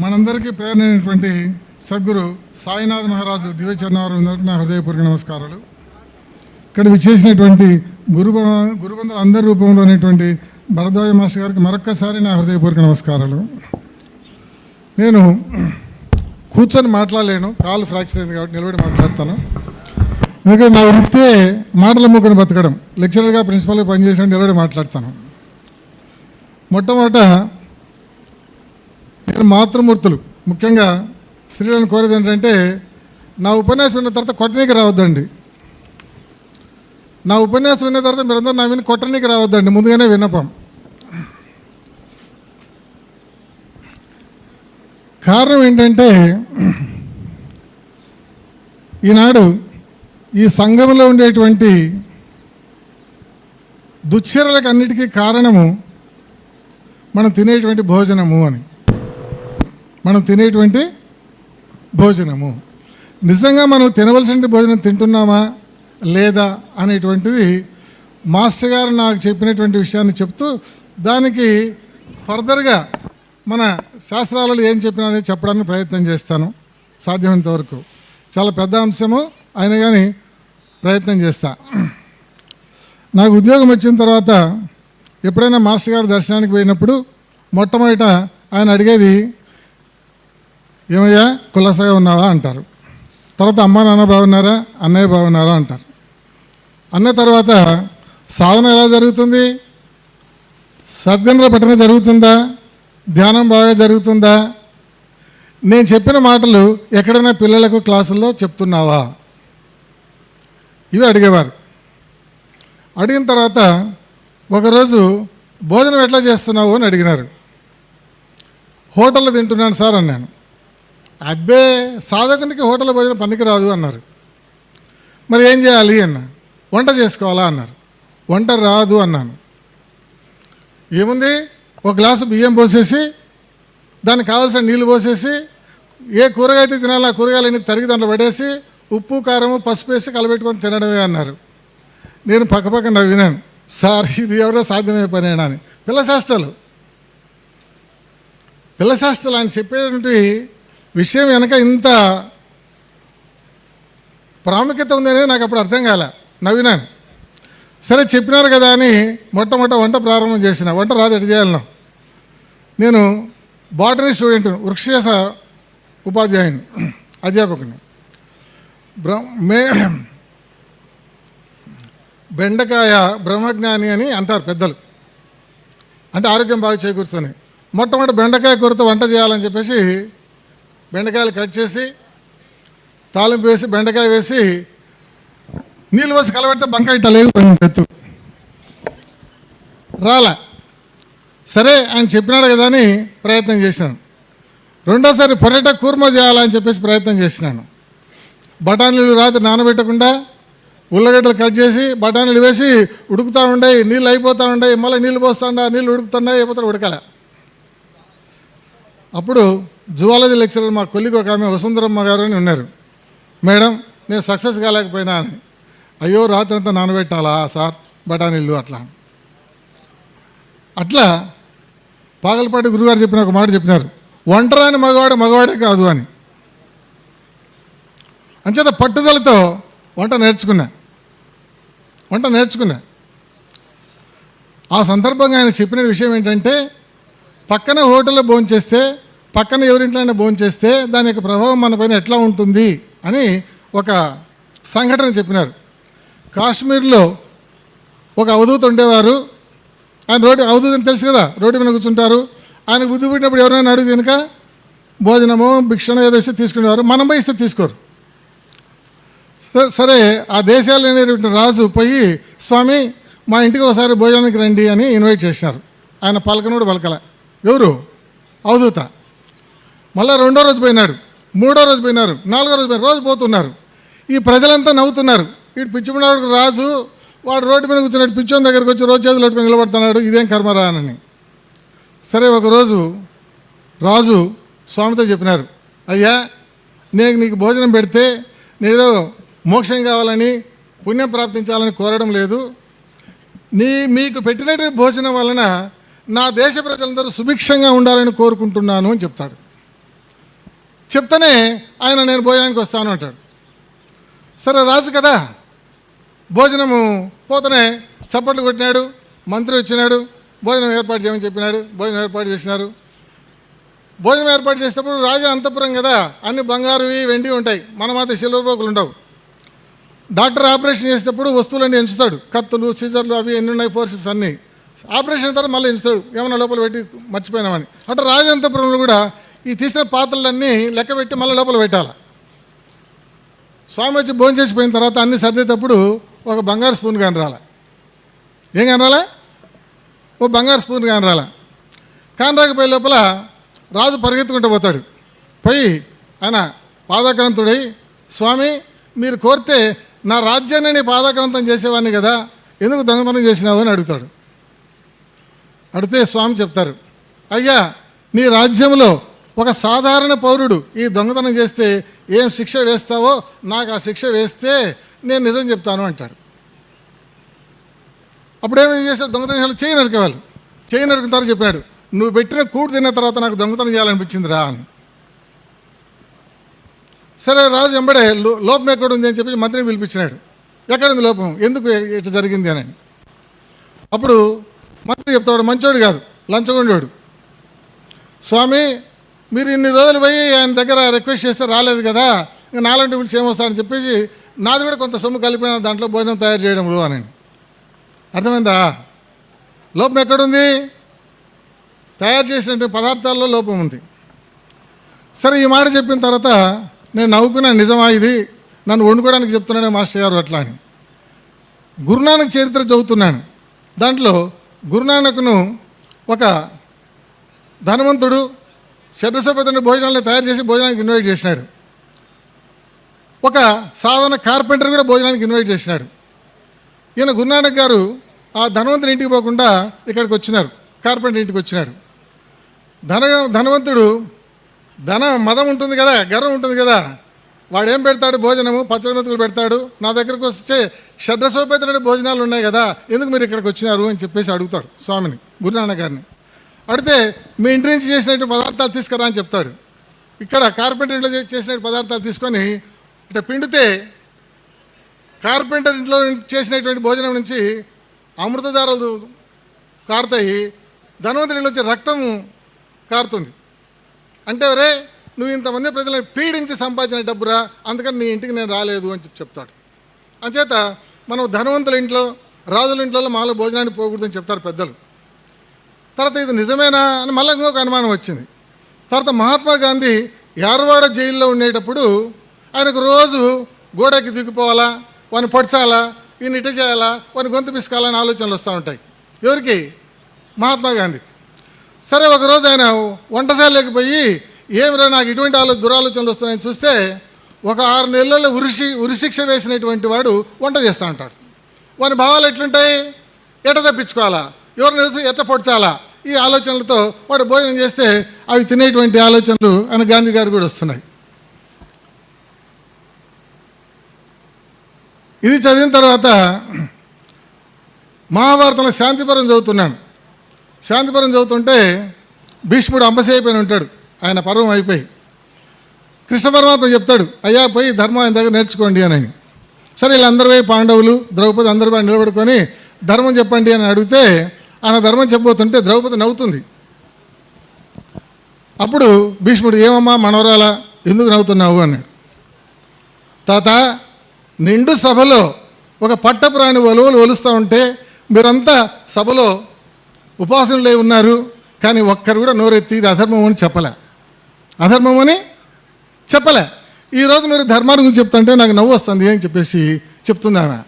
మనందరికీ ప్రేరణైనటువంటి సద్గురు సాయినాథ్ మహారాజు దివ్యచరణారు నా హృదయపూర్వక నమస్కారాలు. ఇక్కడ విచ్చేసినటువంటి గురు గురుబంధులు అందరి రూపంలో ఉన్నటువంటి భరద్వాజ మాస్టర్ గారికి మరొక్కసారి నా హృదయపూర్వక నమస్కారాలు. నేను కూర్చొని మాట్లాడలేను కాలు ఫ్రాక్చర్ అయింది కాబట్టి నిలబడి మాట్లాడతాను. ఎందుకంటే నా వృత్తే మాటల ముక్కుని బతకడం. లెక్చరర్గా ప్రిన్సిపల్గా పనిచేసిన నిలబడి మాట్లాడతాను. మొట్టమొదట మాతృమూర్తులు. ముఖ్యంగా స్త్రీలను కోరేది ఏంటంటే నా ఉపన్యాసం విన్న తర్వాత కొట్టనీకి రావద్దండి. నా ఉపన్యాసం విన్న తర్వాత మీరందరూ నా విని కొట్టనీకి రావద్దండి. ముందుగానే విన్నపం. కారణం ఏంటంటే ఈనాడు ఈ సంఘంలో ఉండేటువంటి దుశ్చర్యలకు అన్నిటికీ కారణము మనం తినేటువంటి భోజనము అని. మనం తినేటువంటి భోజనము. నిజంగా మనం తినవలసిన భోజనం తింటున్నామా? లేదా? అనేటువంటిది మాస్టర్ గారు నాకు చెప్పినటువంటి విషయాన్ని చెప్తూ దానికి ఫర్దర్గా మన శాస్త్రాలలో ఏం చెప్పినా అనేది చెప్పడానికి ప్రయత్నం చేస్తాను. సాధ్యమైనంత వరకు. చాలా పెద్ద అంశము అయినా కానీ ప్రయత్నం చేస్తా. నాకు ఉద్యోగం వచ్చిన తర్వాత ఎప్పుడైనా మాస్టర్ గారు దర్శనానికి పోయినప్పుడు మొట్టమొదట ఆయన అడిగేది ఏమయ్యా కులసగా ఉన్నావా? అంటారు. తర్వాత అమ్మ నాన్న బాగున్నారా? అన్నయ్య బాగున్నారా? అంటారు. అన్న తర్వాత సాధన ఎలా జరుగుతుంది? సద్గంధ్ర పట్టణ జరుగుతుందా? ధ్యానం బాగా జరుగుతుందా? నేను చెప్పిన మాటలు ఎక్కడైనా పిల్లలకు క్లాసుల్లో చెప్తున్నావా? ఇవి అడిగేవారు. అడిగిన తర్వాత ఒకరోజు భోజనం ఎట్లా చేస్తున్నావు అని అడిగినారు. హోటల్లో తింటున్నాను సార్ అన్నాను. అబ్బే సాధకునికి హోటల్ భోజనం పనికి రాదు అన్నారు. మరి ఏం చేయాలి అన్న. వంట చేసుకోవాలా అన్నారు. వంట రాదు అన్నాను. ఏముంది? ఒక గ్లాసు బియ్యం పోసేసి దానికి కావాల్సిన నీళ్ళు పోసేసి ఏ కూరగాయ అయితే తినాలో ఆ కూరగాయలన్నీ తరిగి దాంట్లో పడేసి ఉప్పు కారము పసుపు వేసి కలబెట్టుకొని తినడమే అన్నారు. నేను పక్కపక్క నవ్వినాను. సార్ ఇది ఎవరో సాధ్యమయ్యే పనేనా అని. పిల్ల శాస్త్రాలు. పిల్ల శాస్త్రాలు ఆయన చెప్పేటువంటి విషయం వెనక ఇంత ప్రాముఖ్యత ఉందనేది నాకు అప్పుడు అర్థం కాలే. నవ్వినాను. సరే చెప్పినారు కదా అని మొట్టమొదట వంట ప్రారంభం చేసిన. వంట రాదు ఎటు చేయాలను నేను బాటనీ స్టూడెంట్ వృక్షశాస ఉపాధ్యాయుని అధ్యాపకుని. మే బెండకాయ బ్రహ్మజ్ఞాని అని అంటారు పెద్దలు. అంటే ఆరోగ్యం బాగా చేకూర్చొని మొట్టమొదటి బెండకాయ కూరతో వంట చేయాలని చెప్పేసి బెండకాయలు కట్ చేసి తాలింపు వేసి బెండకాయ వేసి నీళ్ళు పోసి కలబెడితే బంకాయ ఇట్ట లేవు ఎత్తు రాలే. సరే ఆయన చెప్పినాడు కదా అని ప్రయత్నం చేసినాను. రెండోసారి పొరట కూర్మ చేయాలని చెప్పేసి ప్రయత్నం చేసినాను. బఠానీలు రాత్రి నానబెట్టకుండా ఉల్లగడ్డలు కట్ చేసి బఠానీలు వేసి ఉడుకుతూ ఉండే నీళ్ళు అయిపోతూ ఉండే మళ్ళీ నీళ్ళు పోస్తుండ నీళ్ళు ఉడుకుతున్నాయి అయిపోతాడు ఉడకలే. అప్పుడు జువాలజీ లెక్చరర్ మా కొలికి ఒక ఆమె వసుంధరమ్మ గారు అని ఉన్నారు. మేడం నేను సక్సెస్ కాలేకపోయినా అని. అయ్యో రాత్రి అంతా నానబెట్టాలా సార్? బఠానీళ్ళు అట్లా. అట్లా పాగలపాటి గురుగారు చెప్పిన ఒక మాట చెప్పినారు. ఒంటరాని మగవాడు మగవాడే కాదు అని. అంచేత పట్టుదలతో వంట నేర్చుకున్నా. వంట నేర్చుకున్నా. ఆ సందర్భంగా ఆయన చెప్పిన విషయం ఏంటంటే పక్కన హోటల్లో భోంచేస్తే పక్కన ఎవరింట్లోనే భోంచేస్తే దాని యొక్క ప్రభావం మన పైన ఎట్లా ఉంటుంది అని ఒక సంఘటన చెప్పినారు. కాశ్మీర్లో ఒక అవధూత ఉండేవారు. ఆయన రోడ్డు అవధూతని తెలుసు కదా రోడ్డు మీద కూర్చుంటారు. ఆయనకు బుద్ధి పుట్టినప్పుడు ఎవరైనా అడుగు కనుక భోజనము భిక్షణ ఏదో ఇస్తే తీసుకునేవారు. మనం పోయి ఇస్తే తీసుకోరు. సరే ఆ దేశాలు అనేటువంటి రాజు పోయి స్వామి మా ఇంటికి ఒకసారి భోజనానికి రండి అని ఇన్వైట్ చేసినారు. ఆయన పలకనోడు పలకల. ఎవరు? అవధూత? మళ్ళీ రెండో రోజు పోయినాడు మూడో రోజు పోయినారు నాలుగో రోజు పోయినారు రోజు పోతున్నారు. ఈ ప్రజలంతా నవ్వుతున్నారు. వీడు పిచ్చిమన్నాడు రాజు వాడు రోడ్డు మీద కూర్చున్నాడు పిచ్చోని దగ్గరికి వచ్చి రోజు చేతులు పట్టుకొని నిలబడుతున్నాడు ఇదేం కర్మరా అని సరే ఒకరోజు రాజు స్వామితో చెప్పినారు అయ్యా నేను నీకు భోజనం పెడితే నేనేదో మోక్షం కావాలని పుణ్యం ప్రాప్తించాలని కోరడం లేదు. నీ మీకు పెట్టినటువంటి భోజనం వలన నా దేశ ప్రజలందరూ సుభిక్షంగా ఉండాలని కోరుకుంటున్నాను అని చెప్తాడు. చెప్తేనే ఆయన నేను భోజనానికి వస్తాను అంటాడు. సరే రాజు కదా. భోజనము పోతనే చప్పట్లు కొట్టినాడు మంత్రి వచ్చినాడు భోజనం ఏర్పాటు చేయమని చెప్పినాడు భోజనం ఏర్పాటు చేసినారు. భోజనం ఏర్పాటు చేసేటప్పుడు రాజు అంతపురం కదా అన్ని బంగారువి వెండి ఉంటాయి మన మాత్రం సిల్వర్ బోకులు ఉండవు. డాక్టర్ ఆపరేషన్ చేసేటప్పుడు వస్తువులన్నీ ఎంచుతాడు కత్తులు సీజర్లు అవి ఎన్ని ఉన్నాయి ఫోర్షిప్స్ అన్నీ. ఆపరేషన్ తర్వాత మళ్ళీ ఎంచుతాడు ఏమైనా లోపల పెట్టి మర్చిపోయినామని. అంటే రాజంతపురంలో కూడా ఈ తీసిన పాత్రలన్నీ లెక్క పెట్టి మళ్ళీ లోపల పెట్టాలి. స్వామి వచ్చి భోజనం చేసిపోయిన తర్వాత అన్ని సర్దేటప్పుడు ఒక బంగారు స్పూన్ కానీ ఏం కానీ ఓ బంగారు స్పూన్ కానీ కానరాకపోయే లోపల రాజు పరిగెత్తుకుంటూ పోతాడు. పోయి ఆయన పాదాక్రాంతుడై స్వామి మీరు కోరితే నా రాజ్యాన్ని నేను పాదాక్రాంతం చేసేవాడిని కదా ఎందుకు దొంగతనం చేసినావు? అని అడుగుతాడు. అడిగితే స్వామి చెప్తారు అయ్యా నీ రాజ్యంలో ఒక సాధారణ పౌరుడు ఈ దొంగతనం చేస్తే ఏం శిక్ష వేస్తావో నాకు ఆ శిక్ష వేస్తే నేను నిజం చెప్తాను అంటాడు అప్పుడేమైనా చేశారు దొంగతనం చేయాలి? చేయి నరికేవాళ్ళు చేయి నరికిన తర్వాత చెప్పాడు నువ్వు పెట్టిన కూడు తిన్న తర్వాత నాకు దొంగతనం చేయాలనిపించింది రా అని. సరే రాజు ఎంబడే లో- లోపం ఎక్కడ ఉంది అని చెప్పి మంత్రిని పిలిపించినాడు. ఎక్కడుంది లోపం? ఎందుకు ఇట్లా జరిగింది? అని. అప్పుడు మంత్రి చెప్తాడు మంచోడు కాదు లంచగొండోడు. స్వామి మీరు ఇన్ని రోజులు పోయి ఆయన దగ్గర రిక్వెస్ట్ చేస్తే రాలేదు కదా ఇంకా నాలంటి పిలిచి ఏమొస్తాడని చెప్పేసి నాది కూడా కొంత సొమ్ము కలిపిన దాంట్లో భోజనం తయారు చేయడంలో అని. అర్థమైందా? లోపం ఎక్కడుంది? తయారు చేసినటువంటి పదార్థాల్లో లోపం ఉంది. సరే ఈ మాట చెప్పిన తర్వాత నేను నవ్వుకున్నాను నిజమా ఇది? నన్ను వండుకోవడానికి చెప్తున్నాను మాస్టర్ గారు అట్లా అని. గురునానక్ చరిత్ర చదువుతున్నాను. దాంట్లో గురునానక్ను ఒక ధనవంతుడు శతసోపతిని భోజనాలను తయారు చేసి భోజనానికి ఇన్వైట్ చేసినాడు. ఒక సాధారణ కార్పెంటర్ కూడా భోజనానికి ఇన్వైట్ చేసినాడు. ఈయన గురునానక్ గారు ఆ ధనవంతుని ఇంటికి పోకుండా ఇక్కడికి వచ్చినారు. కార్పెంటర్ ఇంటికి వచ్చినాడు. ధన ధనవంతుడు ధన మదం ఉంటుంది కదా గర్వం ఉంటుంది కదా వాడు ఏం పెడతాడు? భోజనము పచ్చడి మెతుకులు పెడతాడు. నా దగ్గరకు వస్తే షడ్రసోపేతమైన భోజనాలు ఉన్నాయి కదా ఎందుకు మీరు ఇక్కడికి వచ్చినారు అని చెప్పేసి అడుగుతాడు స్వామిని గురునానక్ గారిని. అడితే మీ ఇంటి నుంచి చేసినటువంటి పదార్థాలు తీసుకురా అని చెప్తాడు. ఇక్కడ కార్పెంటర్ ఇంట్లో చేసిన పదార్థాలు తీసుకొని ఇట్లా పిండితే కార్పెంటర్ ఇంట్లో చేసినటువంటి భోజనం నుంచి అమృతధారలు కారుతాయి ధనవంతుడి ఇంట్లో రక్తం రక్తము కారుతుంది. అంటే రే నువ్వు ఇంతమంది ప్రజలను పీడించి సంపాదించిన డబ్బురా అందుకని నీ ఇంటికి నేను రాలేదు అని చెప్పి చెప్తాడు. అంచేత మనం ధనవంతుల ఇంట్లో రాజుల ఇంట్లో మాలో భోజనానికి పోకూడదని చెప్తారు పెద్దలు. తర్వాత ఇది నిజమేనా అని మళ్ళీ ఇంకొక అనుమానం వచ్చింది. తర్వాత మహాత్మా గాంధీ యార్వాడ జైల్లో ఉండేటప్పుడు ఆయనకు రోజు గోడకి దిగిపోవాలా వాని పొడిచాలా ఈయన ఇట చేయాలా వాని గొంతు పిసుకాలని ఆలోచనలు వస్తూ ఉంటాయి. ఎవరికి? మహాత్మా గాంధీకి. సరే ఒకరోజు ఆయన వంటశాలలోకి పోయి ఏమిరా నాకు ఇటువంటి ఆలో దురాలోచనలు వస్తున్నాయని చూస్తే ఒక ఆరు నెలల్లో ఉరిశి ఉరిశిక్ష వేసినటువంటి వాడు వంట చేస్తూ ఉంటాడు. వాని భావాలు ఎట్లుంటాయి? ఎట తప్పించుకోవాలా? ఎవరిని ఎదురు ఎట్ట పొడ్చాలా? ఈ ఆలోచనలతో వాడు భోజనం చేస్తే అవి తినేటువంటి ఆలోచనలు అని గాంధీ గారు కూడా వస్తున్నాయి. ఇది చదివిన తర్వాత మహాభారతంలో శాంతిపురం చదువుతున్నాను శాంతిపురం చదువుతుంటే భీష్ముడు అంబసి అయిపోయిన ఉంటాడు. ఆయన పర్వం అయిపోయి. కృష్ణ పరమాత్మ చెప్తాడు అయ్యా పోయి ధర్మం ఆయన దగ్గర నేర్చుకోండి అని సరే వీళ్ళందరూ పోయి పాండవులు ద్రౌపది అందరూ పోయి నిలబడుకొని ధర్మం చెప్పండి అని అడిగితే ఆయన ధర్మం చెప్పబోతుంటే ద్రౌపది నవ్వుతుంది. అప్పుడు భీష్ముడు ఏమమ్మా మనవరాలా ఎందుకు నవ్వుతున్నావు? అన్నాడు. తాత నిండు సభలో ఒక పట్టప్రాణి ఒలువలు ఒలుస్తూ ఉంటే మీరంతా సభలో ఉపాసనలే ఉన్నారు కానీ ఒక్కరు కూడా నోరెత్తి ఇది అధర్మం అని చెప్పలే. అధర్మం అని? చెప్పలే. ఈరోజు మీరు ధర్మాన్ని గురించి చెప్తుంటే నాకు నవ్వు వస్తుంది అని చెప్పేసి చెప్తుంది ఆమె.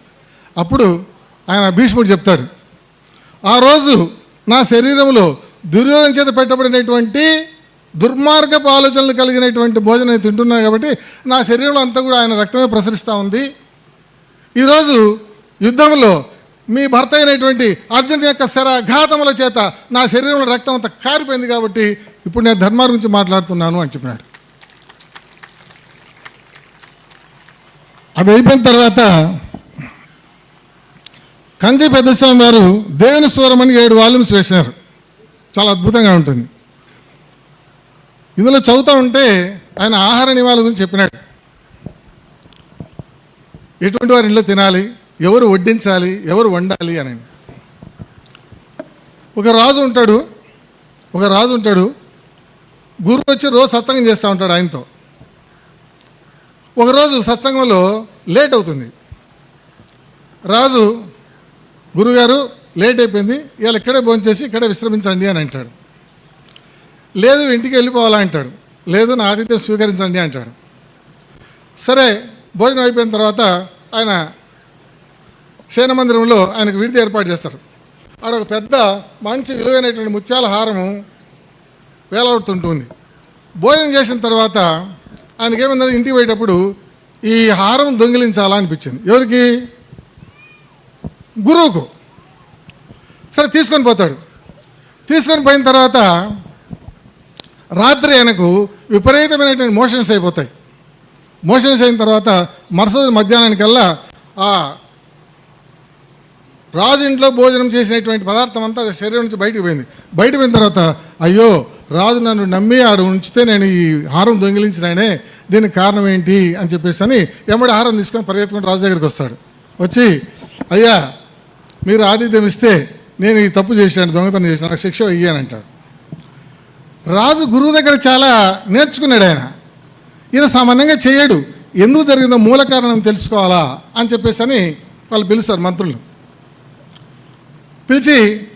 అప్పుడు ఆయన భీష్ముడు చెప్తాడు. ఆ రోజు నా శరీరంలో దుర్యోధన చేత పెట్టబడినటువంటి దుర్మార్గపు ఆలోచనలు కలిగినటువంటి భోజనం తింటున్నాను కాబట్టి నా శరీరంలో అంతా కూడా ఆయన రక్తమే ప్రసరిస్తూ ఉంది. ఈరోజు యుద్ధంలో మీ భర్త అయినటువంటి అర్జున్ యొక్క శరాఘాతముల చేత నా శరీరంలో రక్తం అంతా కారిపోయింది కాబట్టి ఇప్పుడు నేను ధర్మార్ గురించి మాట్లాడుతున్నాను అని చెప్పినాడు. అది అయిపోయిన తర్వాత కంచి పెద్దస్వామి వారు దేవుని స్వరం అని ఏడు వాల్యూమ్స్ వేసినారు. చాలా అద్భుతంగా ఉంటుంది. ఇందులో చదువుతూ ఉంటే ఆయన ఆహార నియమాల గురించి చెప్పినాడు. ఎటువంటి వారి ఇంట్లో తినాలి? ఎవరు వడ్డించాలి? ఎవరు వండాలి? అని ఒక రాజు ఉంటాడు. ఒక రాజు ఉంటాడు. గురువు వచ్చి రోజు సత్సంగం చేస్తూ ఉంటాడు ఆయనతో. ఒకరోజు సత్సంగంలో లేట్ అవుతుంది. రాజు గురుగారు లేట్ అయిపోయింది. ఇవాళ ఇక్కడే భోంచేసి ఇక్కడే విశ్రమించండి అని అంటాడు. లేదు ఇంటికి వెళ్ళిపోవాలా అంటాడు. లేదు నా ఆతిథ్యం స్వీకరించండి అంటాడు. సరే భోజనం అయిపోయిన తర్వాత ఆయన శయన మందిరంలో ఆయనకు విడిది ఏర్పాటు చేస్తారు. ఆడ ఒక పెద్ద మంచి విలువైనటువంటి ముత్యాల హారము వేలాడుతుంటుంది భోజనం చేసిన తర్వాత ఆయనకి ఇంటికి పోయేటప్పుడు ఈ హారం దొంగిలించాలా అనిపించింది. ఎవరికి? గురువుకు. సరే తీసుకొని పోతాడు. తీసుకొని పోయిన తర్వాత రాత్రి ఆయనకు విపరీతమైనటువంటి మోషన్స్ అయిపోతాయి. మోషన్స్ అయిన తర్వాత మరుసటి మధ్యాహ్నానికల్లా ఆ రాజు ఇంట్లో భోజనం చేసినటువంటి పదార్థం అంతా అది శరీరం నుంచి బయటకు పోయింది. బయట పోయిన తర్వాత అయ్యో రాజు నన్ను నమ్మి ఆడు ఉంచితే నేను ఈ హారం దొంగిలించినాయనే దీనికి కారణం ఏంటి అని చెప్పేసి అని ఎమ్మడి హారం తీసుకొని పరిగెత్తుకుని రాజు దగ్గరికి వస్తాడు. వచ్చి అయ్యా మీరు ఆతిథ్యం ఇస్తే నేను ఈ తప్పు చేశాను దొంగతనం చేశాను నాకు శిక్ష ఇయ్యానంటాడు. రాజు గురువు దగ్గర చాలా నేర్చుకున్నాడు ఆయన. ఈయన సామాన్యంగా చేయడు. ఎందుకు జరిగిందో మూల కారణం తెలుసుకోవాలా అని చెప్పేసి అని వాళ్ళు పిలుస్తారు మంత్రులు. పిలిచి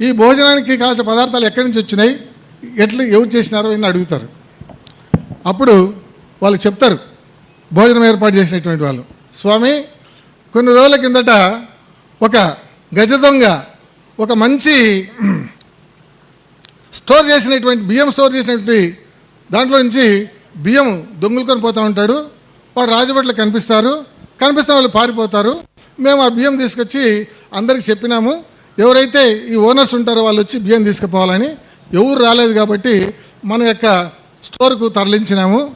ఈ భోజనానికి కావాల్సిన పదార్థాలు ఎక్కడి నుంచి వచ్చినాయి ఎట్లా ఎవరు చేసినారో అని అడుగుతారు. అప్పుడు వాళ్ళు చెప్తారు. భోజనం ఏర్పాటు చేసినటువంటి వాళ్ళు. స్వామి కొన్ని రోజుల కిందట ఒక గజ దొంగ ఒక మంచి స్టోర్ చేసినటువంటి బియ్యం స్టోర్ చేసినటువంటి దాంట్లో నుంచి బియ్యం దొంగలుకొని పోతూ ఉంటాడు. వాడు రాజభట్లు కనిపిస్తారు. కనిపిస్తే వాళ్ళు పారిపోతారు. మేము ఆ బియ్యం తీసుకొచ్చి అందరికి చెప్పినాము. ఎవరైతే ఈ ఓనర్స్ ఉంటారో వాళ్ళు వచ్చి బియ్యం తీసుకుపోవాలని. ఎవరు రాలేదు కాబట్టి మన యొక్క స్టోర్కు తరలించినాము.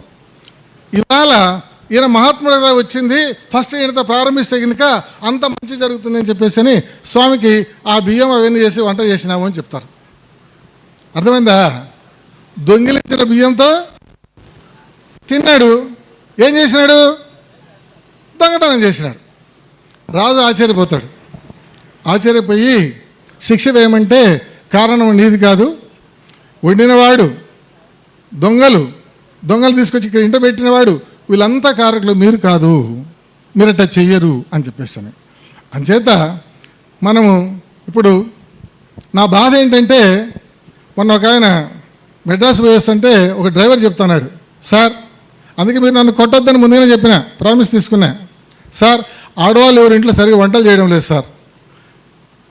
ఇవాళ ఈయన మహాత్ముడుగా వచ్చింది? ఫస్ట్ ఈయనతో ప్రారంభిస్తే కనుక అంత మంచి జరుగుతుందని చెప్పేసి అని స్వామికి ఆ బియ్యం అవన్నీ చేసి వంట చేసినాము అని చెప్తారు. అర్థమైందా? దొంగిలించిన బియ్యంతో తిన్నాడు. ఏం చేసినాడు? దొంగతనం చేసినాడు. రాజు ఆశ్చర్యపోతాడు. ఆశ్చర్యపోయి శిక్ష వేయమంటే కారణం నీది కాదు. వండినవాడు దొంగలు. దొంగలు తీసుకొచ్చి ఇక్కడ ఇంట పెట్టినవాడు వీళ్ళంతా కారకులు మీరు కాదు మీరట చెయ్యరు అని చెప్పేసాను అంచేత మనము ఇప్పుడు నా బాధ ఏంటంటే మొన్న ఒక ఆయన మెడ్రాస్ పోయేస్తుంటే ఒక డ్రైవర్ చెప్తున్నాడు సార్ అందుకే మీరు నన్ను కొట్టొద్దని ముందుగానే చెప్పిన ప్రామిస్ తీసుకున్నా. సార్ ఆడవాళ్ళు ఎవరి ఇంట్లో సరిగా వంటలు చేయడం లేదు సార్.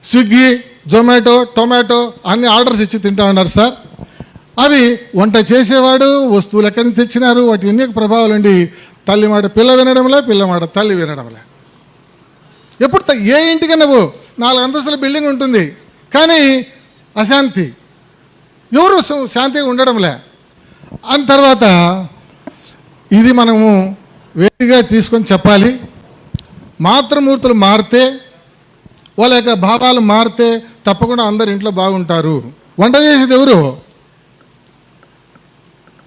స్విగ్గీ జొమాటో టొమాటో అన్ని ఆర్డర్స్ ఇచ్చి తింటా ఉన్నారు సార్. అవి వంట చేసేవాడు వస్తువులు ఎక్కడి నుంచి తెచ్చినారు? వాటి ఎన్ని ప్రభావాలు ఉండి తల్లి మాట పిల్ల వినడంలే పిల్లమాట తల్లి వినడంలే. ఎప్పుడు ఏ ఇంటికి నువ్వు నాలుగు అంతస్తుల బిల్డింగ్ ఉంటుంది. కానీ అశాంతి. ఎవరు శాంతిగా ఉండడంలే. అని తర్వాత ఇది మనము వేదిగా తీసుకొని చెప్పాలి. మాతృమూర్తులు మారితే వాళ్ళ యొక్క భావాలు మారితే తప్పకుండా అందరి ఇంట్లో బాగుంటారు. వంట చేసేది ఎవరు?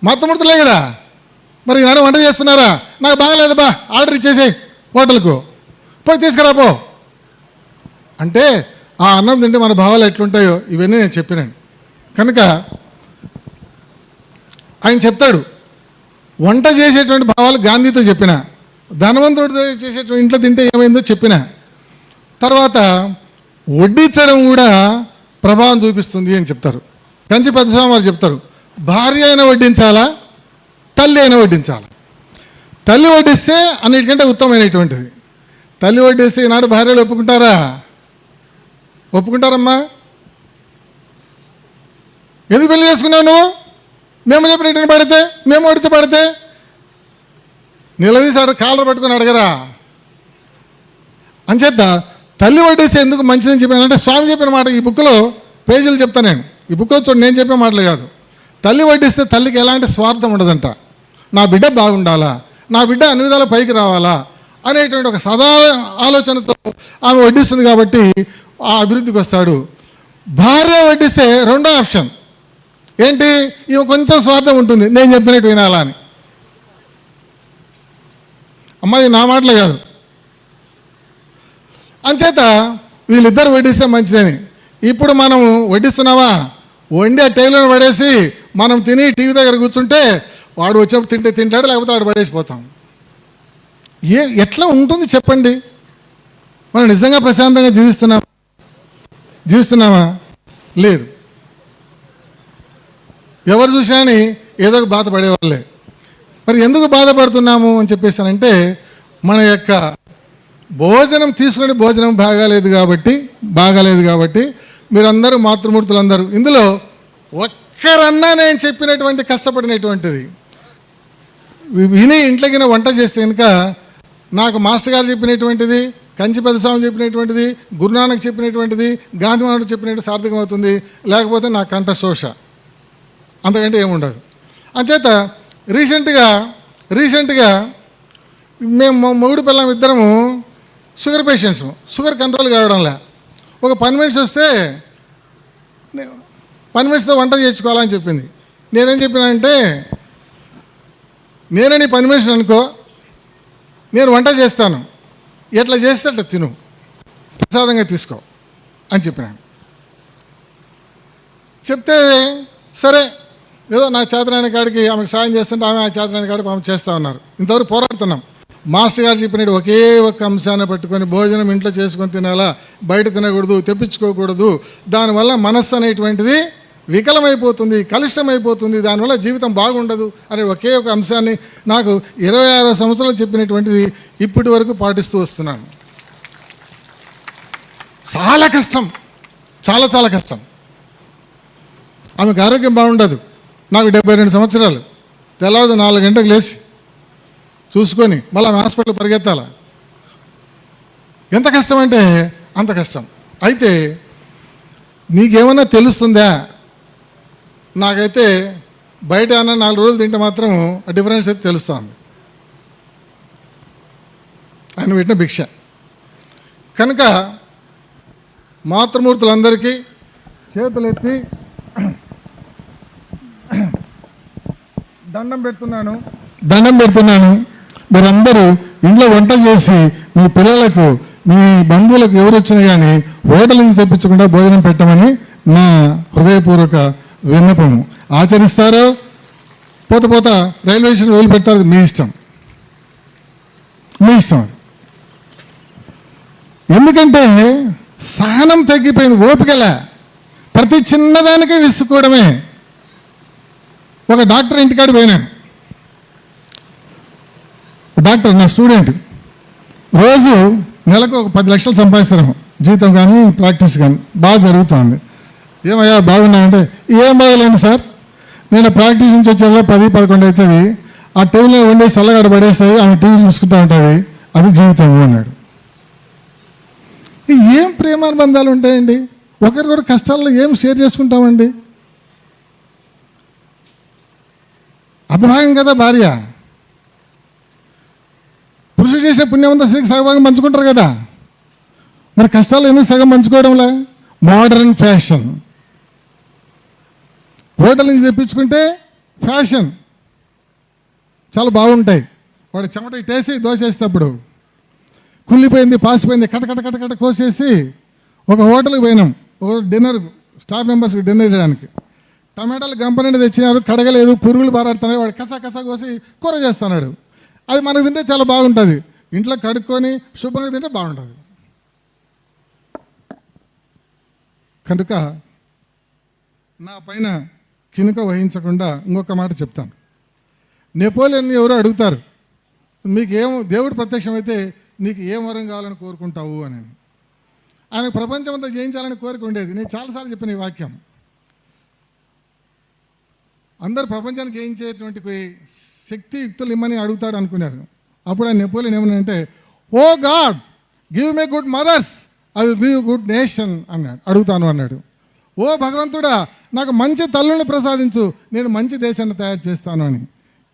మాతృమూర్తులే కదా? మరి నన్ను వంట చేస్తున్నారా? నాకు బాగలేదు బా. ఆర్డర్ ఇచ్చేసే హోటల్కు. పోయి తీసుకురా పో. అంటే ఆ అన్నం తింటే మన భావాలు ఎట్లుంటాయో ఇవన్నీ నేను చెప్పినాను. కనుక ఆయన చెప్తాడు వంట చేసేటువంటి భావాలు గాంధీతో చెప్పిన ధనవంతుడితో చేసేటువంటి ఇంట్లో తింటే ఏమైందో చెప్పిన తర్వాత వడ్డించడం కూడా ప్రభావం చూపిస్తుంది అని చెప్తారు. కంచి పెద్దస్వామి వారు చెప్తారు భార్య అయినా వడ్డించాలా? తల్లి అయినా వడ్డించాలా? తల్లి వడ్డిస్తే అన్నిటికంటే ఉత్తమమైనటువంటిది. తల్లి వడ్డిస్తే ఈనాడు భార్యలు ఒప్పుకుంటారా? ఒప్పుకుంటారమ్మా. ఎందుకు పెళ్ళి చేసుకున్నావు నువ్వు? మేము చెప్పినట్టు పడితే మేము ఒడిచి పడితే. నిలదీసి అడ కాలర్ పట్టుకుని అడగరా? అంచేత తల్లి వడ్డేసి ఎందుకు మంచిదని చెప్పాను అంటే స్వామి చెప్పిన మాట ఈ బుక్లో పేజీలు చెప్తాను నేను. ఈ బుక్లో చూడండి నేను చెప్పే మాటలు కాదు. తల్లి వడ్డిస్తే తల్లికి ఎలాంటి స్వార్థం ఉండదంట. నా బిడ్డ బాగుండాలా? నా బిడ్డ అన్ని విధాల పైకి రావాలా? అనేటువంటి ఒక సదా ఆలోచనతో ఆమె వడ్డిస్తుంది కాబట్టి ఆ అభివృద్ధికి వస్తాడు. భార్య వడ్డిస్తే రెండో ఆప్షన్. ఏంటి? ఇవి కొంచెం స్వార్థం ఉంటుంది. నేను చెప్పినట్టు వినాలా అని. అమ్మాయి నా మాటలు కాదు. అంచేత వీళ్ళిద్దరు వడ్డిస్తే మంచిదని. ఇప్పుడు మనము వడ్డిస్తున్నావా వండి ఆ టైంలో పడేసి మనం తిని టీవీ దగ్గర కూర్చుంటే వాడు వచ్చినప్పుడు తింటే తింటాడు లేకపోతే వాడు పడేసిపోతాం. ఏ ఎట్లా ఉంటుంది చెప్పండి? మనం నిజంగా ప్రశాంతంగా జీవిస్తున్నాం? జీవిస్తున్నామా? లేదు. ఎవరు చూసినాని ఏదో ఒక బాధపడేవాళ్ళే మరి ఎందుకు బాధపడుతున్నాము అని చెప్పేసానంటే మన యొక్క భోజనం తీసుకుని భోజనం బాగాలేదు కాబట్టి బాగాలేదు కాబట్టి మీరందరూ మాతృమూర్తులందరూ. ఇందులో ఒక్కరన్నా నేను చెప్పినటువంటి కష్టపడినటువంటిది. విని ఇంట్లోకి వంట చేస్తే కనుక నాకు మాస్టర్ గారు చెప్పినటువంటిది కంచి పెద్దస్వామి చెప్పినటువంటిది గురునానక్ చెప్పినటువంటిది గాంధీ చెప్పినట్టు సార్థకమవుతుంది. లేకపోతే నా కంఠ శోష. అంతకంటే ఏముండదు అంచేత రీసెంట్గా రీసెంట్గా మేము మొగుడు పిల్లం ఇద్దరము షుగర్ పేషెంట్స్. షుగర్ కంట్రోల్ కావడంలే. ఒక పని మనిషి వస్తే పని మనిషితో వంట చేయించుకోవాలని చెప్పింది. నేనేం చెప్పినంటే నేనే నీ పని మనిషిని అనుకో నేను వంట చేస్తాను. ఎట్లా చేస్తే అట్లా తిను. ప్రసాదంగా తీసుకో. అని చెప్పినాను. చెప్తే సరే ఏదో నా చేతనాయన కాడికి ఆమెకు సాయం చేస్తుంటే ఆమె ఆ చేతనాయన కాడికి ఆమె చేస్తూ ఉన్నారు ఇంతవరకు పోరాడుతున్నాం. మాస్టర్ గారు చెప్పినట్టు ఒకే ఒక్క అంశాన్ని పట్టుకొని భోజనం ఇంట్లో చేసుకొని తినాలా? బయట తినకూడదు తెప్పించుకోకూడదు. దానివల్ల మనస్సు అనేటువంటిది వికలమైపోతుంది కలుష్టమైపోతుంది దానివల్ల జీవితం బాగుండదు. అనే ఒకే ఒక అంశాన్ని నాకు ఇరవై ఆరో సంవత్సరాలు చెప్పినటువంటిది ఇప్పటి వరకు పాటిస్తూ వస్తున్నాను. చాలా కష్టం. చాలా చాలా కష్టం. ఆమెకు ఆరోగ్యం బాగుండదు. నాకు డెబ్బై రెండు సంవత్సరాలు. తెల్లవారు నాలుగు గంటలకు లేచి చూసుకొని మళ్ళీ ఆమె హాస్పిటల్ పరిగెత్తాల? ఎంత కష్టం అంటే అంత కష్టం. అయితే నీకేమన్నా తెలుస్తుందా? నాకైతే బయట అన్న నాలుగు రోజులు తింటే మాత్రం ఆ డిఫరెన్స్ అయితే తెలుస్తుంది. ఆయన పెట్టిన భిక్ష. కనుక మాతృమూర్తులందరికీ చేతులెత్తి దండం పెడుతున్నాను. దండం పెడుతున్నాను. మీరందరూ ఇంట్లో వంట చేసి మీ పిల్లలకు మీ బంధువులకు ఎవరు వచ్చినా కానీ హోటల్ నుంచి తెప్పించకుండా భోజనం పెట్టమని నా హృదయపూర్వక విన్నపము. ఆచరిస్తారో? పోత పోత రైల్వే స్టేషన్ వదిలిపెడతారు మీ ఇష్టం. మీ ఇష్టం ఎందుకంటే సహనం తగ్గిపోయింది ఓపికల. ప్రతి చిన్నదానికే విసుకోవడమే ఒక డాక్టర్ ఇంటికాడ పోయినాను. డాక్టర్ నా స్టూడెంట్ రోజు నెలకు ఒక పది లక్షలు సంపాదిస్తాను జీతం కానీ ప్రాక్టీస్ కానీ. బాగా జరుగుతుంది. ఏమయ్యా బాగున్నాయంటే ఏం బాగలేండి సార్? నేను ప్రాక్టీస్ నుంచి వచ్చేలా పది పదకొండు అవుతుంది. ఆ టీవీలో ఉండే చల్లగాడ పడేస్తుంది ఆమె టీవీ చూసుకుంటూ ఉంటుంది. అది జీవితం అన్నాడు. ఏం ప్రేమానుబంధాలు ఉంటాయండి? ఒకరికొకరు కష్టాల్లో ఏం షేర్ చేసుకుంటామండి? అర్థభాగం కదా భార్య. పురుషుడు చేసే పుణ్యమంతా స్త్రీకి సగభాగం పంచుకుంటారు కదా. మరి కష్టాలు ఎందుకు సగం పంచుకోవడంలా? మోడర్న్ ఫ్యాషన్ హోటల్ నుంచి తెప్పించుకుంటే ఫ్యాషన్ చాలా బాగుంటాయి. వాడు చెమట ఇటేసి దోశ వేసేటప్పుడు కుళ్ళిపోయింది పాసిపోయింది కట కట కట కట కోసేసి ఒక హోటల్కి పోయినాం. ఒక డిన్నర్ స్టాఫ్ మెంబర్స్కి డిన్నర్ చేయడానికి. టమాటాలు గంపనండి తెచ్చినారు కడగలేదు పురుగులు బారాడుతున్నాయి వాడు కసా కసా కోసి కూర చేస్తున్నాడు. అది మనకు తింటే చాలా బాగుంటుంది. ఇంట్లో కడుక్కొని శుభ్రంగా తింటే బాగుంటుంది. కనుక నా పైన కినుక వహించకుండా ఇంకొక మాట చెప్తాను. నెపోలియన్ ఎవరో అడుగుతారు మీకు ఏం దేవుడు ప్రత్యక్షమైతే నీకు ఏం వరం కావాలని కోరుకుంటావు? అని. ఆయన ప్రపంచం అంతా జయించాలని కోరిక ఉండేది. నేను చాలాసార్లు చెప్పిన ఈ వాక్యం. అందరు ప్రపంచాన్ని జయించేటువంటి శక్తియుక్తులు శక్తి యుక్తులు ఇమ్మని అడుగుతాడు అనుకున్నారు. అప్పుడు ఆయన నెపోలియన్ ఏమనంటే O God give me good mothers I will give good nation అన్నాడు. అడుగుతాను అన్నాడు. ఓ భగవంతుడా నాకు మంచి తల్లుని ప్రసాదించు నేను మంచి దేశాన్ని తయారు చేస్తాను అని.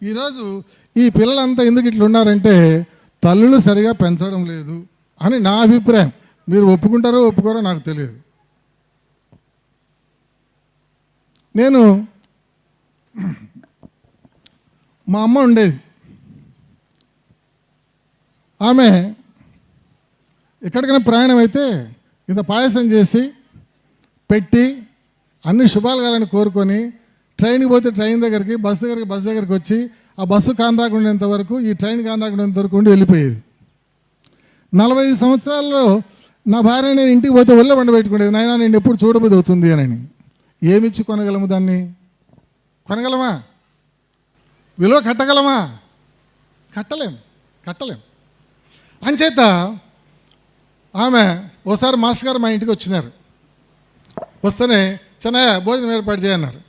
ఈరోజు ఈ పిల్లలంతా ఎందుకు ఇట్లా ఉన్నారంటే తల్లులు సరిగా పెంచడం లేదు అని నా అభిప్రాయం. మీరు ఒప్పుకుంటారో ఒప్పుకోరో నాకు తెలియదు. నేను మా అమ్మ ఉండేది. ఆమె ఎక్కడికైనా ప్రయాణం అయితే ఇంత పాయసం చేసి పెట్టి అన్ని శుభాలు కావాలని కోరుకొని ట్రైన్కి పోతే ట్రైన్ దగ్గరికి బస్ దగ్గరికి బస్సు దగ్గరికి వచ్చి ఆ బస్సు కానరాకుండేంత వరకు ఈ ట్రైన్ కానరాకుండేంత వరకు ఉండి వెళ్ళిపోయేది. నలభై ఐదు సంవత్సరాల్లో నా భార్య నేను ఇంటికి పోతే ఒళ్ళ బండి పెట్టుకునేది నాయన నేను ఎప్పుడు చూడబోదు అవుతుంది? అని ఏమిచ్చి కొనగలము దాన్ని? కొనగలమా? విలువ కట్టగలమా? కట్టలేం కట్టలేం. అంచేత ఆమె ఓసారి మాస్టర్ గారు మా ఇంటికి వచ్చినారు. వస్తేనే చిన్నయ్య భోజనం ఏర్పాటు చేయన్నారు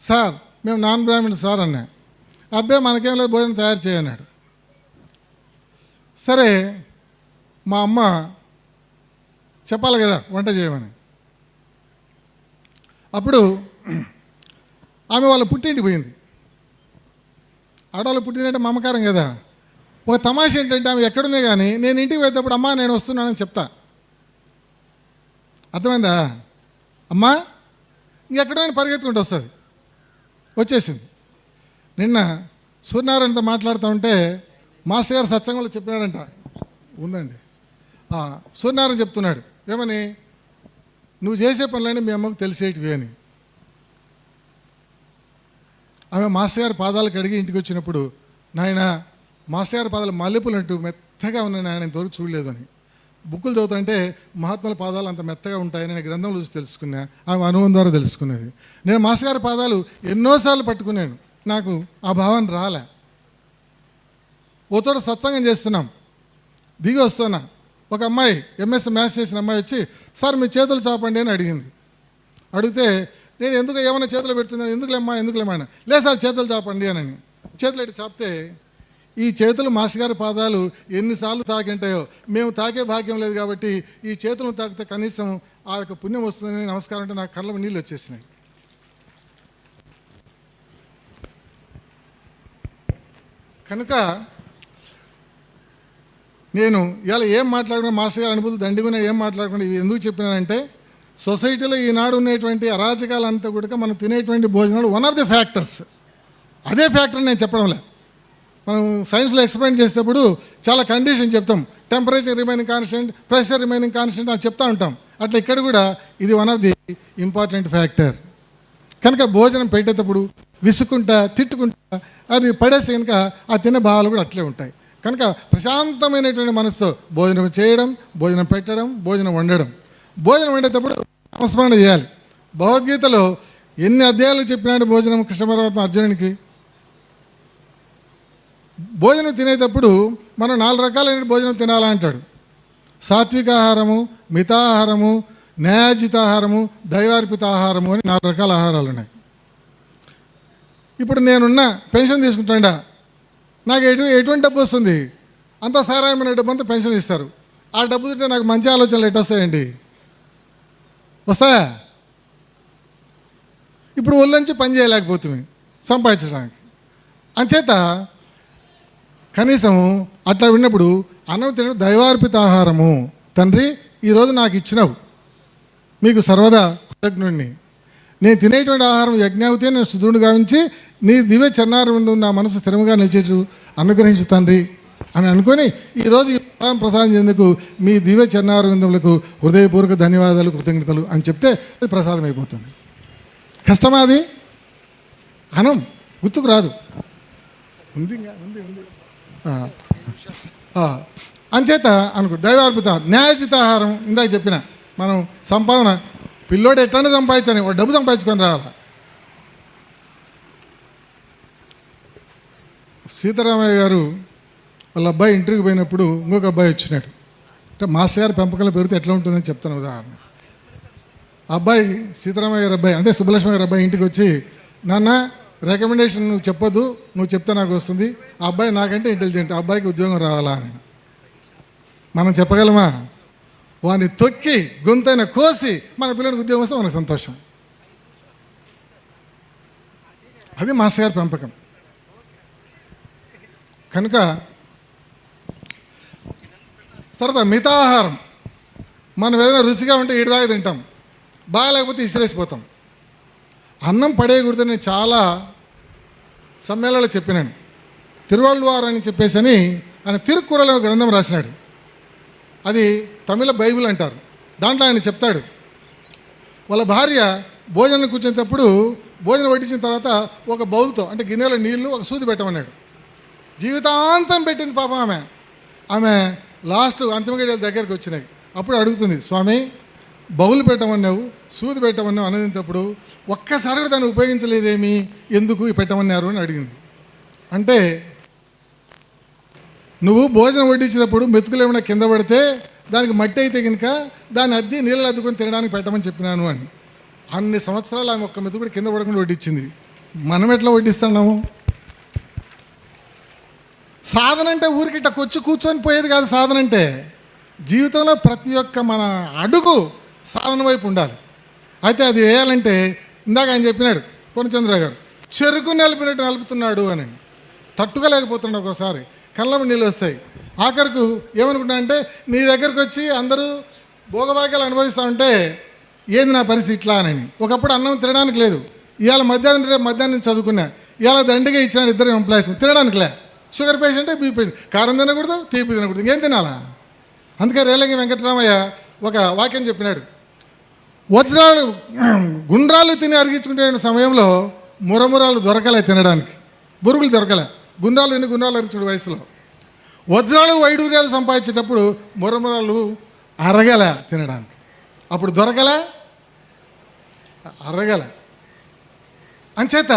సార్ మేము నాన్ బ్రాహ్మణ్ సార్ అన్నా. అబ్బాయి మనకేం లేదు భోజనం తయారు చేయన్నాడు సరే మా అమ్మ చెప్పాలి కదా వంట చేయమని. అప్పుడు ఆమె వాళ్ళ పుట్టింటికి పోయింది. ఆడవాళ్ళు పుట్టినంటే మమకారం కదా. ఒక తమాష ఏంటంటే ఆమె ఎక్కడున్నా కానీ నేను ఇంటికి పోయేటప్పుడు అమ్మా నేను వస్తున్నానని చెప్తా. అర్థమైందా? అమ్మా ఇంకెక్కడైనా పరిగెత్తుకుంటూ వస్తుంది. వచ్చేసింది. నిన్న సూర్యనారాయణతో మాట్లాడుతూ ఉంటే మాస్టర్ గారు సత్సంగంలో చెప్పినాడంట ఉందండి. సూర్యనారాయణ చెప్తున్నాడు ఏమని? నువ్వు చేసే పనులన్నీ మీ అమ్మకు తెలిసేటివి అని. ఆమె మాస్టర్ గారి పాదాలు కడిగి ఇంటికి వచ్చినప్పుడు నాయన మాస్టర్ గారి పాదాలు మల్లెపూలు అంటూ మెత్తగా ఉన్నాయని ఆయన ఇంతవరకు చూడలేదని బుక్కులు చదువుతుంటే మహాత్ముల పాదాలు అంత మెత్తగా ఉంటాయని నేను గ్రంథంలో చూసి తెలుసుకున్నా ఆమె అనుభవం ద్వారా తెలుసుకునేది నేను మాస్టర్ గారి పాదాలు ఎన్నోసార్లు పట్టుకున్నాను. నాకు ఆ భావన రాలే. ఓ చోట సత్సంగం చేస్తున్నాం. దిగి వస్తున్నా. ఒక అమ్మాయి ఎంఎస్ మ్యాథ్స్ చేసిన అమ్మాయి వచ్చి సార్ మీ చేతులు చాపండి అని అడిగింది. అడిగితే నేను ఎందుకు ఏమైనా చేతులు పెడుతున్నాను? ఎందుకులేమ్మా ఎందుకులేమ్మా అని లేదు సార్ చేతులు చాపండి అని చేతులు ఎట్టి చాపితే ఈ చేతులు మాస్టర్ గారి పాదాలు ఎన్నిసార్లు తాకింటాయో మేము తాకే భాగ్యం లేదు కాబట్టి ఈ చేతులను తాకితే కనీసం ఆ యొక్క పుణ్యం వస్తుందని నమస్కారం అంటే నాకు కళ్ళ నీళ్ళు వచ్చేసినాయి. కనుక నేను ఇలా ఏం మాట్లాడుకున్నా మాస్టర్ గారు అనుభూతులు దండిగున్నా ఏం మాట్లాడకుండా ఇవి ఎందుకు చెప్పినానంటే సొసైటీలో ఈనాడు ఉన్నటువంటి అరాచకాలంతా కూడా మనం తినేటువంటి భోజనాలు వన్ ఆఫ్ ది ఫ్యాక్టర్స్ అదే ఫ్యాక్టర్ నేను చెప్పడం లేదు మనం సైన్స్లో ఎక్స్ప్లెయిన్ చేసేటప్పుడు చాలా కండిషన్ చెప్తాం. Temperature remaining constant pressure remaining constant అని చెప్తా ఉంటాం. అట్లా ఇక్కడ కూడా ఇది one of the important factor కనుక భోజనం పెట్టేటప్పుడు విసుకుంటా తిట్టుకుంటా అది పడేసి కనుక ఆ తినే భావాలు కూడా అట్లే ఉంటాయి. కనుక ప్రశాంతమైనటువంటి మనసుతో భోజనం చేయడం భోజనం పెట్టడం భోజనం వండడం. భోజనం వండేటప్పుడు నామస్మరణ చేయాలి. భగవద్గీతలో ఎన్ని అధ్యాయాలు చెప్పినాడు భోజనం కృష్ణ పర్వతం అర్జునునికి? భోజనం తినేటప్పుడు మనం నాలుగు రకాలైన భోజనం తినాలంటాడు. సాత్విక ఆహారము మితాహారము న్యాయోచితాహారము దైవార్పిత ఆహారము అని నాలుగు రకాల ఆహారాలు ఉన్నాయి. ఇప్పుడు నేనున్న పెన్షన్ తీసుకుంటాడా? నాకు ఎటు ఎటువంటి డబ్బు వస్తుంది? అంత సారాయమైన డబ్బు అంతా పెన్షన్ ఇస్తారు. ఆ డబ్బు తింటే నాకు మంచి ఆలోచనలు ఎటు వస్తాయండి? వస్తాయా? ఇప్పుడు ఒళ్ళంచి పని చేయలేకపోతుంది సంపాదించడానికి. అంచేత కనీసం అట్లా విన్నప్పుడు అన్నం తినడం దైవార్పిత ఆహారము. తండ్రి ఈరోజు నాకు ఇచ్చినావు. మీకు సర్వదా కృతజ్ఞుడిని నేను తినేటువంటి ఆహారం యజ్ఞావతి నేను శుద్ధుడు గావించి నీ దివ్య చన్నారం నా మనసు స్థిరంగా నిలిచేటు అనుగ్రహించు తండ్రి అని అనుకొని ఈరోజు ఈ ప్రసాదం ప్రసాదించేందుకు మీ దివ్య చెన్నారవిందములకు హృదయపూర్వక ధన్యవాదాలు కృతజ్ఞతలు అని చెప్తే అది ప్రసాదం అయిపోతుంది కష్టమా అది? అనం గుర్తుకు రాదు. ఉంది ఉంది ఉంది. అంచేత అనుకో దైవార్పిత న్యాయచిత ఆహారం ఇందాక చెప్పిన మనం సంపాదన పిల్లోడు ఎట్లనే సంపాదించని వాడు డబ్బు సంపాదించుకొని రావాలా? సీతారామయ్య గారు వాళ్ళ అబ్బాయి ఇంటర్వ్యూకి పోయినప్పుడు ఇంకొక అబ్బాయి వచ్చినాడు. అంటే మాస్టర్ గారు పెంపకంలో పెడితే ఎట్లా ఉంటుందని చెప్తాను ఉదాహరణ. ఆ అబ్బాయి సీతారామయ్య గారి అబ్బాయి అంటే సుబ్బలక్ష్మి గారి అబ్బాయి ఇంటికి వచ్చి నాన్న రికమెండేషన్ నువ్వు చెప్పొద్దు నువ్వు చెప్తే నాకు వస్తుంది. ఆ అబ్బాయి నాకంటే ఇంటెలిజెంట్ ఆ అబ్బాయికి ఉద్యోగం రావాలా అని. మనం చెప్పగలమా? వాడిని తొక్కి గొంతైన కోసి మన పిల్లడికి ఉద్యోగం వస్తే మనకు సంతోషం. అది మాస్టర్ గారి పెంపకం. కనుక తర్వాత మితాహారం. మనం ఏదైనా రుచిగా ఉంటే ఇడిదాకా తింటాం. బాగాలేకపోతే ఇసిరేసిపోతాం. అన్నం పడేయకూడదని నేను చాలా సమ్మేళనలో చెప్పినాను తిరువళ్ళవారు అని చెప్పేసి అని ఆయన తిరుక్కురలో గ్రంథం రాసినాడు. అది తమిళ బైబిల్ అంటారు. దాంట్లో ఆయన చెప్తాడు. వాళ్ళ భార్య భోజనం కూర్చునేటప్పుడు భోజనం వడ్డించిన తర్వాత ఒక బౌల్తో అంటే గిన్నెలో నీళ్ళు ఒక సూది పెట్టమన్నాడు. జీవితాంతం పెట్టింది పాపం ఆమె. ఆమె లాస్ట్ అంతిమగడియల దగ్గరికి వచ్చినాయి. అప్పుడు అడుగుతుంది స్వామి బౌల్ పెట్టమన్నావు సూది పెట్టమన్నావు అనేటప్పుడు ఒక్కసారి కూడా దాన్ని ఉపయోగించలేదేమి? ఎందుకు పెట్టమన్నారు అని అడిగింది. అంటే నువ్వు భోజనం వడ్డించేటప్పుడు మెతుకులు ఏమైనా కింద పడితే దానికి మట్టి అయితే కనుక దాన్ని అద్ది నీళ్ళు అద్దుకొని తినడానికి పెట్టమని చెప్పినాను అని. అన్ని సంవత్సరాలు ఆమె ఒక్క మెతుకుడు కింద పడకుండా వడ్డించింది. మనం ఎట్లా వడ్డిస్తున్నాము? సాధన అంటే ఊరికి ఇట్లా కొచ్చి కూర్చొని పోయేది కాదు సాధన అంటే జీవితంలో ప్రతి ఒక్క మన అడుగు సాధన వైపు ఉండాలి. అయితే అది వేయాలంటే ఇందాక ఆయన చెప్పినాడు పూర్ణచంద్ర గారు చెరుకు నలిపినట్టు నలుపుతున్నాడు అని. తట్టుకోలేకపోతున్నాడు ఒకసారి. కళ్ళ నీళ్ళు వస్తాయి. ఆఖరికి ఏమనుకుంటా అంటే నీ దగ్గరకు వచ్చి అందరూ భోగభాగ్యాలు అనుభవిస్తూ ఉంటే ఏంది నా పరిస్థితి ఇట్లా? అని. ఒకప్పుడు అన్నం తినడానికి లేదు. ఇవాళ మధ్యాహ్నం రేపు మధ్యాహ్నం చదువుకున్నా. ఇవాళ దండిగా ఇచ్చినాడు ఇద్దరు ఎంప్లాయీస్. తినడానికి లే. షుగర్ పేషెంట్ బీపీ పేషెంట్ కారం తినకూడదు తీపి తినకూడదు. ఇంకేం తినాలా? అందుకే రేలంగి వెంకటరామయ్య ఒక వాక్యం చెప్పినాడు. వజ్రాలు గుండ్రాలు తిని అరిగించుకుంటే సమయంలో మురమురాలు దొరకలే తినడానికి. బురుగులు దొరకలే. గుండ్రాలు తిని గుండ్రాలు అరిచుడు వయసులో. వజ్రాలు వైడూర్యాలు సంపాదించేటప్పుడు మురమురాలు అరగలే తినడానికి. అప్పుడు దొరకలే? అరగల. అంచేత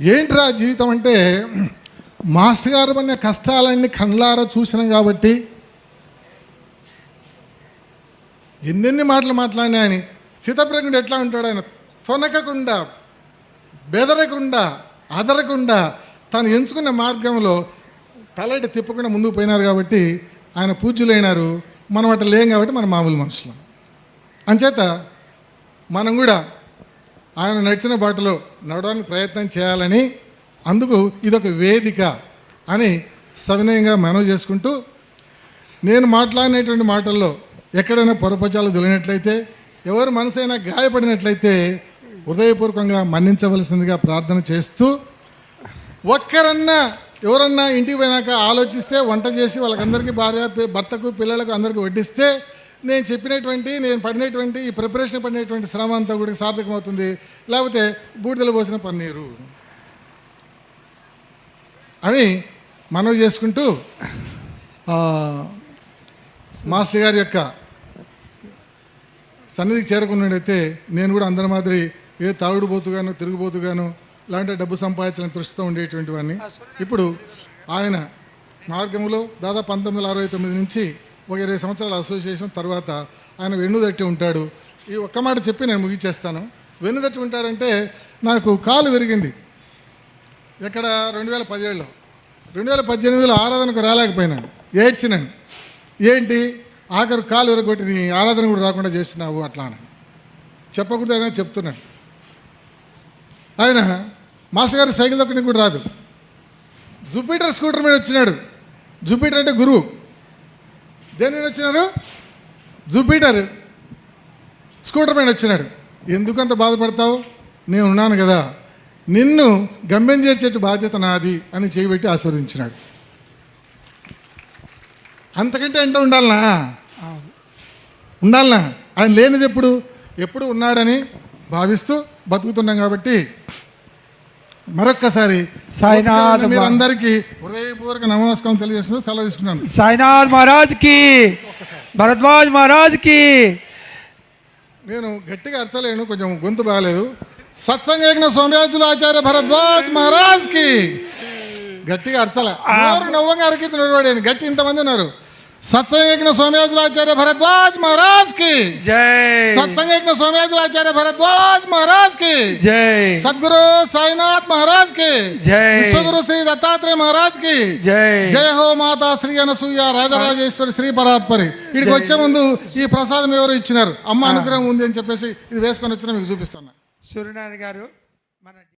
ఏంట్రా జీవితం అంటే మాస్టర్ గారు పడిన కష్టాలన్నీ కండ్లారా చూసినాం కాబట్టి ఎన్నెన్ని మాటలు మాట్లాడినా ఆయన సీతప్రజ్ఞుడు ఎట్లా ఉంటాడు ఆయన? తొనకకుండా బెదరకుండా అదరకుండా తను ఎంచుకున్న మార్గంలో తలటి తిప్పకుండా ముందుకు పోయినారు కాబట్టి ఆయన పూజ్యులైనారు. మనం అట్లా లేం కాబట్టి మనం మామూలు మనుషులం. అంచేత మనం కూడా ఆయన నడిచిన బాటలో నడవడానికి ప్రయత్నం చేయాలని అందుకు ఇదొక వేదిక అని సవినయంగా మనవి చేసుకుంటూ నేను మాట్లాడినటువంటి మాటల్లో ఎక్కడైనా పొరపచాలు దొరికినట్లయితే ఎవరి మనసైనా గాయపడినట్లయితే హృదయపూర్వకంగా మన్నించవలసిందిగా ప్రార్థన చేస్తూ ఒక్కరన్నా ఎవరన్నా ఇంటికి పోయినాక ఆలోచిస్తే వంట చేసి వాళ్ళకందరికీ భార్య భర్తకు పిల్లలకు అందరికీ వడ్డిస్తే నేను చెప్పినటువంటి నేను పడినటువంటి ఈ ప్రిపరేషన్ పడినటువంటి శ్రమ అంతా కూడా సార్థకమవుతుంది. లేకపోతే బూడిదలు పోసిన పన్నీరు. అని మనవి చేసుకుంటూ మాస్టర్ గారి యొక్క సన్నిధికి చేరుకున్నట్టయితే నేను కూడా అందరి మాదిరి ఏ తాగుడుబోతుగాను తిరుగుబోతుగాను ఇలాంటి డబ్బు సంపాదించాలని దృష్టితో ఉండేటువంటి వాడిని. ఇప్పుడు ఆయన మార్గంలో దాదాపు పంతొమ్మిది వందల అరవై తొమ్మిది నుంచి ఒక ఇరవై సంవత్సరాల అసోసియేషన్ తర్వాత ఆయన వెన్నుదట్టి ఉంటాడు. ఈ ఒక్క మాట చెప్పి నేను ముగించేస్తాను. వెన్నుదట్టి ఉంటారంటే నాకు కాలు విరిగింది. ఎక్కడ? రెండు వేల పదిహేడులో. రెండు వేల పద్దెనిమిదిలో ఆరాధనకు రాలేకపోయినాను. ఏడ్చినాను. ఏంటి? ఆఖరు కాలు ఎరగొట్టి నీ ఆరాధన కూడా రాకుండా చేస్తున్నావు అట్లా అని. చెప్పకూడదు ఆయన చెప్తున్నాడు. ఆయన మాస్టర్ గారు సైకిల్ దొక్కడానికి కూడా రాదు. జూపిటర్ స్కూటర్ మీద వచ్చినాడు. జూపిటర్ అంటే గురువు. దేని మీద వచ్చినారు? జూపిటర్ స్కూటర్ మీద వచ్చినాడు. ఎందుకు అంత బాధపడతావు? నేను ఉన్నాను కదా. నిన్ను గమ్యం చేర్చేట్టు బాధ్యత నాది అని చేయబెట్టి ఆస్వాదించినాడు అంతకంటే అంటే ఉండాలనా? ఉండాలనా? ఆయన లేనిది ఎప్పుడు? ఎప్పుడు ఉన్నాడని భావిస్తూ బతుకుతున్నాం కాబట్టి మరొక్కసారి సాయినాథ్ మీరందరికీ హృదయపూర్వక నమస్కారం తెలియజేసుకుని సెలవు తీసుకున్నాను సాయినాథ్ మహారాజ్కి భరద్వాజ్ మహారాజ్కి. నేను గట్టిగా అర్చలేను కొంచెం గొంతు బాగాలేదు. సత్సంగ సోమరాజుల ఆచార్య భరద్వాజ్ మహారాజ్కి. గట్టిగా అరచాల? నవ్వంగా అరికిస్తున్నాడు గట్టి ఇంతమంది ఉన్నారు. సత్సంగజ్ఞ సోమయాజులాచార్య భరద్వాజ్ మహారాజ్కి జై సత్సంగజ్ఞ సోమయాజులాచార్య భరద్వాజ్ మహారాజ్కి జై. సద్గురు సాయినాథ్ మహారాజ్కి జై. విశ్వగురు శ్రీ దత్తాత్రేయ మహారాజ్కి జై. జయ హో మాతా శ్రీ అనసూయ రాజరాజేశ్వరి శ్రీ పరాత్పరి ఇక్కడికి వచ్చే ముందు ఈ ప్రసాదం ఎవరు ఇచ్చినారు? అమ్మ అనుగ్రహం ఉంది అని చెప్పేసి ఇది వేసుకొని వచ్చిన మీకు చూపిస్తాను సూర్యనారాయణ గారు మన